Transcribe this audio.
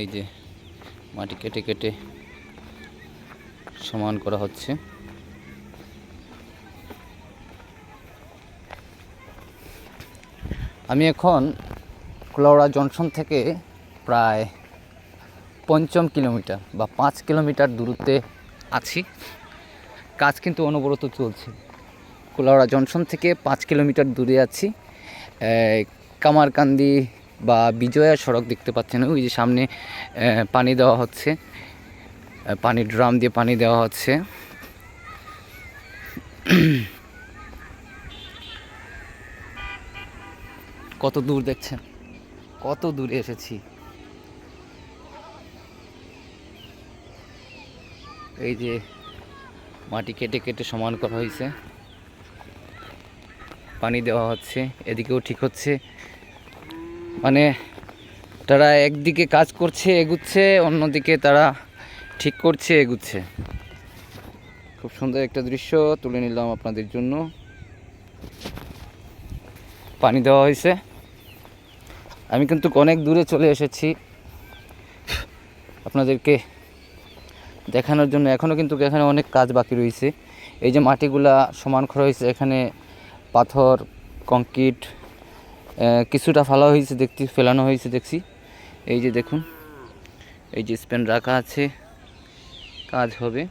এই যে মাটি কেটে কেটে সমান করা হচ্ছে। আমি এখন কুলাউড়া জংশন থেকে প্রায় পঞ্চম কিলোমিটার বা পাঁচ কিলোমিটার দূরত্বে আছি। কাজ কিন্তু অনবরত চলছে। কুলাউড়া জংশন থেকে পাঁচ কিলোমিটার দূরে আছি। কামারকান্দি বা বিজয়া সড়ক দেখতে পাচ্ছেন, ওই যে সামনে পানি দেওয়া হচ্ছে। পানির ড্রাম দিয়ে পানি দেওয়া হচ্ছে। কত দূর দেখছেন? কত দূরে এসেছি? এই যে মাটি কেটে কেটে সমান করা হয়েছে। পানি দেওয়া হচ্ছে, এদিকেও ঠিক হচ্ছে। মানে তারা একদিকে কাজ করছে, এগুচ্ছে, অন্যদিকে তারা ঠিক করছে, এগুচ্ছে। খুব সুন্দর একটা দৃশ্য, তুলে নিলাম আপনাদের জন্য। পানি দেওয়া হয়েছে। আমি কিন্তু অনেক দূরে চলে এসেছি আপনাদেরকে দেখানোর জন্য। এখনও কিন্তু এখানে অনেক কাজ বাকি রয়েছে। এই যে মাটিগুলা সমান করা হয়েছে, এখানে পাথর, কংক্রিট কিছুটা ফালা হয়েছে, দেখছি, ফেলানো হয়েছে, দেখছি। এই যে দেখুন, এই যে স্পেন রাখা আছে, কাজ হবে।